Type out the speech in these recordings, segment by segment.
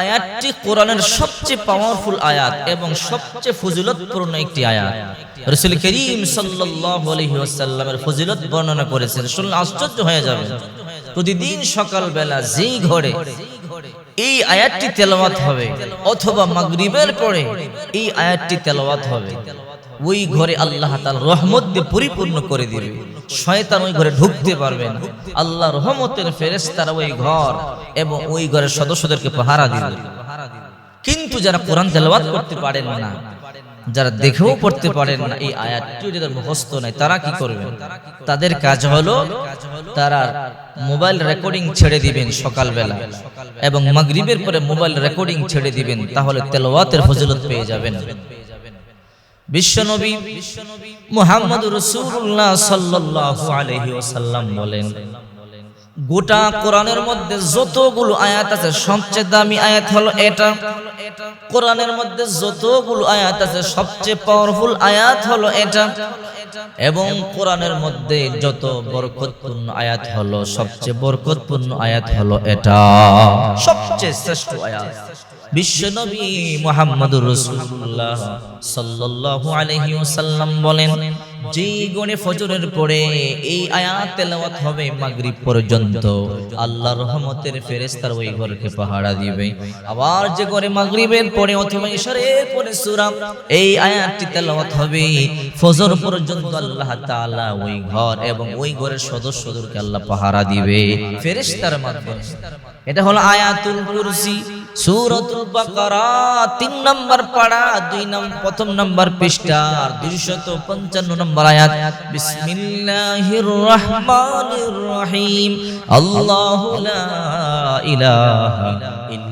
আয়াতটি কোরআনের সবচেয়ে পাওয়ারফুল আয়াত এবং সবচেয়ে ফজিলতপূর্ণ একটি আয়াত। রসুল করিম সাল্লাল্লাহু আলাইহি ওয়াসাল্লামের ফজিলত বর্ণনা করেছেন। শুনলে আশ্চর্য হয়ে যাবে প্রতিদিন সকালবেলা যেই ঘরে এই আয়াতটি তেলাওয়াত হবে অথবা মাগরিবের পরে এই আয়াতটি তেলাওয়াত হবে, ওই ঘরে আল্লাহ তাআলা রহমত দিয়ে পরিপূর্ণ করে দিবে। শয়তান ওই ঘরে ঢুকতে পারবে না। আল্লাহ রহমতের ফেরেশতারা ওই ঘর এবং ওই ঘরের সদস্যদেরকে পাহারা দিবে কিন্তু যারা কোরআন তেলাওয়াত করতে পারেন না, যারা দেখেও পড়তে পারেন না এই আয়াতটিও যাদের মুখস্থ নাই, তারা কি করবেন তাদের কাজ হলো তারা মোবাইল রেকর্ডিং ছেড়ে দিবেন সকালবেলা এবং মাগরিবের পরে মোবাইল রেকর্ডিং ছেড়ে দিবেন, তাহলে তেলাওয়াতের ফজিলত পেয়ে যাবেন। বিশ্বনবী মুহাম্মদ রাসূলুল্লাহ সাল্লাল্লাহু আলাইহি ওয়াসাল্লাম বলেন, গোটা কোরআনের মধ্যে যতগুলো আয়াত আছে, সবচেয়ে দামি আয়াত হলো এটা। কোরআনের মধ্যে যতগুলো আয়াত আছে, সবচেয়ে পাওয়ারফুল আয়াত হলো এটা। এবং কোরআনের মধ্যে যত বরকতপূর্ণ আয়াত হলো, সবচেয়ে বরকতপূর্ণ আয়াত হলো এটা। সবচেয়ে শ্রেষ্ঠ আয়াত। বিশ্বনবী রাসূলুল্লাহ সাল্লাল্লাহু বলেন যেই ফজরের পরে এই তেলাওয়াত হবে মাগরিব পর্যন্ত, আল্লাহর রহমতের ওই ঘরকে পাহারা দিবে। আবার যে করে মাগরিবের পরে অথবা এই আয়াতটি তেলাওয়াত হবে ফজর পর্যন্ত আল্লাহ তাআলা ওই ঘর এবং ওই ঘরের সদস্যদেরকে আল্লাহ পাহারা দিবে। ফেরেশতার মাধ্যমে। এটা হলো আয়াতুল কুরসি। সূরাতুল বাকারা, তিন নম্বর পাড়া, দুই নম্বর প্রথম নম্বর পৃষ্ঠা, দুইশত পঞ্চান্ন নম্বর আয়াত। বিসমিল্লাহির রহমানির রহিম। আল্লাহু লা ইলাহা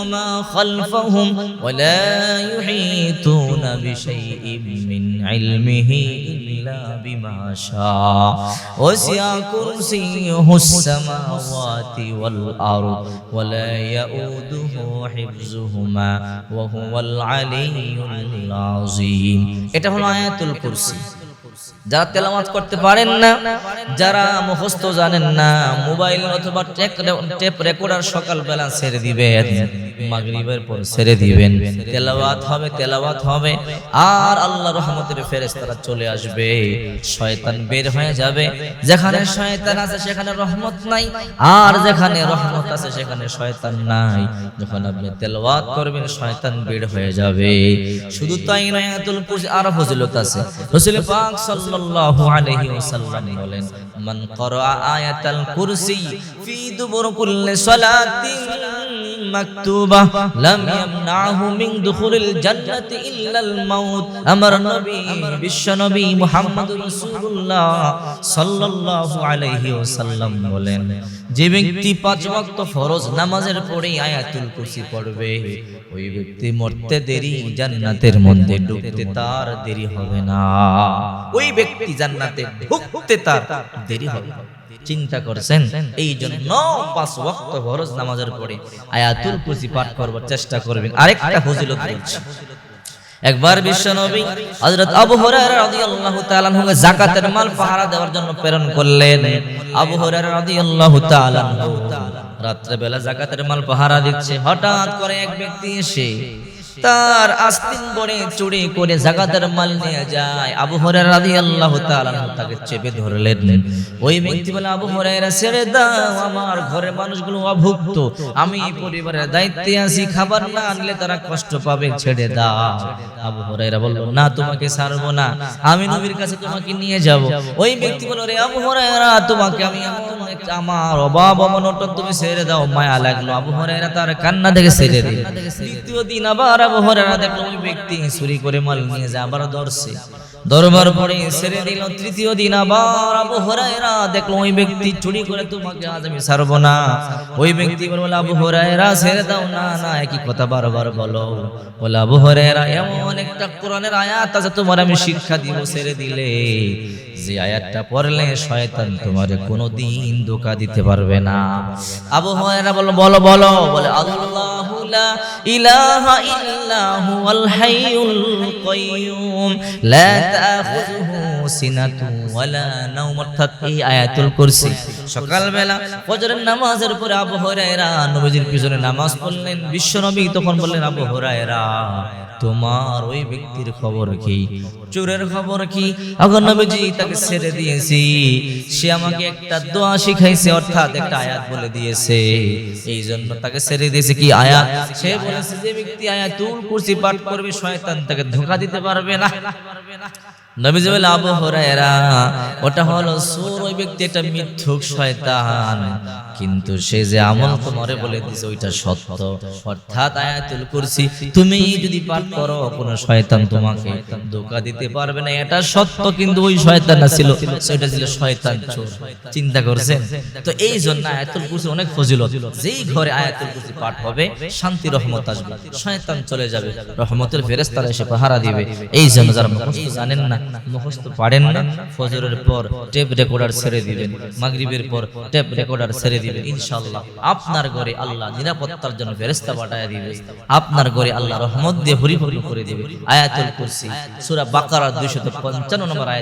وما خلفهم ولا يحيطون بشيء من علمه إلا بما شاء وسع كرسيه السماوات والأرض ولا يؤوده حفظهما وهو العلي العظيم এটা হলো আয়াতুল কুরসি যারা তেলামাত করতে পারেন না যারা মুখস্থ জানেন না মোবাইল অথবা টেপ রেকর্ডার সকালবেলা ছেড়ে দিবেন মাগরিবের পর ছেড়ে দিবেন। তেলাওয়াত হবে তেলাওয়াত হবে। আর আল্লাহ রহমতের ফেরেশতারা চলে আসবে। শয়তান বের হয়ে যাবে। যেখানে শয়তান আছে সেখানে রহমত নাই। আর যেখানে রহমত আছে সেখানে শয়তান নাই। যখন আপনি তেলাওয়াত করবেন শয়তান বের হয়ে যাবে। শুধু তাই নয় আয়াতুল কুরসি আর ফজিলত আছে। রাসূল পাক সাল্লাল্লাহু আলাইহি ওয়াসাল্লাম বলেন মান ক্বারা আয়াতাল কুরসি ফি দুবুর কুল্লি সালাতিন মাকতুবা, লাম ইয়ামনাহু মিন দুখুলিল জান্নাতি মাউত আমার নবী, বিশ্ব নবী রাসূলুল্লাহ সাল্লাল্লাহু আলাইহি ওয়াসাল্লাম বলেন, যে ব্যক্তি পাঁচ ওয়াক্ত ফরজ নামাজের পরে আয়াতুল কুরসি পড়বে, ওই ব্যক্তি মরতে দেরি, জান্নাতের মধ্যে ঢুকতে তার দেরি হবে না ওই ব্যক্তি জান্নাতে ঢুকতে তার দেরি হবে না। চিন্তা করছেন। এই জন্য পাঁচ ওয়াক্ত ফরজ নামাজের পরে আয়াতুল কুরসি পাঠ করবার চেষ্টা করবেন। আরেকটা ফজিলত বলছি একবার বিশ্ব নবী হযরত আবু হুরায়রা রাদিয়াল্লাহু তাআলা আনহুকে যাকাতের মাল পাহারা দেওয়ার জন্য প্রেরণ করলেন। আবু হুরায়রা রাদিয়াল্লাহু তাআলা রাত্রে বেলা যাকাতের মাল পাহারা দিচ্ছে। হঠাৎ করে এক ব্যক্তি এসে তার আস্তিন করে চুরি করে জাগাতের মাল নিয়ে যায়। আবু রাদিয়াল্লাহু তাআলা আনহু তাকে চেপে ধরলেন। ওই ব্যক্তি বলে, আবু হুরায়রা, ছেড়ে দাও, আমার ঘরের মানুষগুলো অভুক্ত। আমি পরিবারের দায়িত্বে আছি, খাবার না আনলে তারা কষ্ট পাবে, ছেড়ে দাও। আবু হুরায়রা বলল, না, তোমাকে ছাড়বো না। আমি নবীর কাছে তোমাকে নিয়ে যাব। ওই ব্যক্তি বলল রে আবু হুরায়রা, তোমাকে আমি আমার অভাব অনটন তুমি ছেড়ে দাও, মায়া লাগল। আবু হুরায়রা তার কান্না দেখে ছেড়ে দিল। দ্বিতীয় দিন আবার দিন আমি এমন একটা কোরআনের তোমার আমি শিক্ষা দিব, ছেড়ে দিলে। যে আয়াতটা পড়লে শয়তান তোমারে কোনোদিন ধোকা দিতে পারবে না। আবু হরায়রা বলো বলো বলো, বলে আল্লাহু لا إله إلا هو الحي القيوم. لا تأخذه سنة তোমার ওই ব্যক্তির খবর কি? চোরের খবর কি? নবীজি তাকে ছেড়ে দিয়েছি। সে আমাকে একটা দোয়া শিখাইছে, অর্থাৎ একটা আয়াত বলে দিয়েছে। এই জন্য তাকে ছেড়ে দিয়েছে। কি আয়াত? সে বলেছে যে ব্যক্তি আয়াতুল কুরসি পাঠ করবে, শয়তান তাকে ধোঁকা দিতে পারবে না। নবীজি বলে আবু ওটা হলো সুর ওই ব্যক্তি একটা মিথ্যুক শয়তান। কিন্তু সে যে আমল তোমারে বলে দিছে, ওইটা সত্য। অর্থাৎ আয়াতুল কুরসি, তুমি যদি পাঠ করো, কোন শয়তান তোমাকে ধোকা দিতে পারবে না। এটা সত্য, কিন্তু ওই শয়তান না ছিল, সেটা ছিল শয়তান চিন্তা করছেন? তো এই জন্য আয়াতুল কুরসি অনেক ফজিলত। যেই ঘরে আয়াতুল কুরসি পাঠ হবে, শান্তি, রহমত আসবে। শয়তান চলে যাবে, রহমতের ফেরেশতারা এসে পাহারা দিবে। এই জন্য যারা মুখস্থ জানেন না, মুখস্থ পারেন না, ফজরের পর টেপ রেকর্ডার ছেড়ে দিবেন, মাগরিবের পর টেপ রেকর্ডার ছেড়ে দিবেন। আপনার আল্লাহ নিরাপত্তার জন্য দিবে। আপনার আল্লাহ রহমত দিয়ে করে দিবে। আয়াতুল কুরসি বাকার বাকারা 255 নম্বর আয়াত।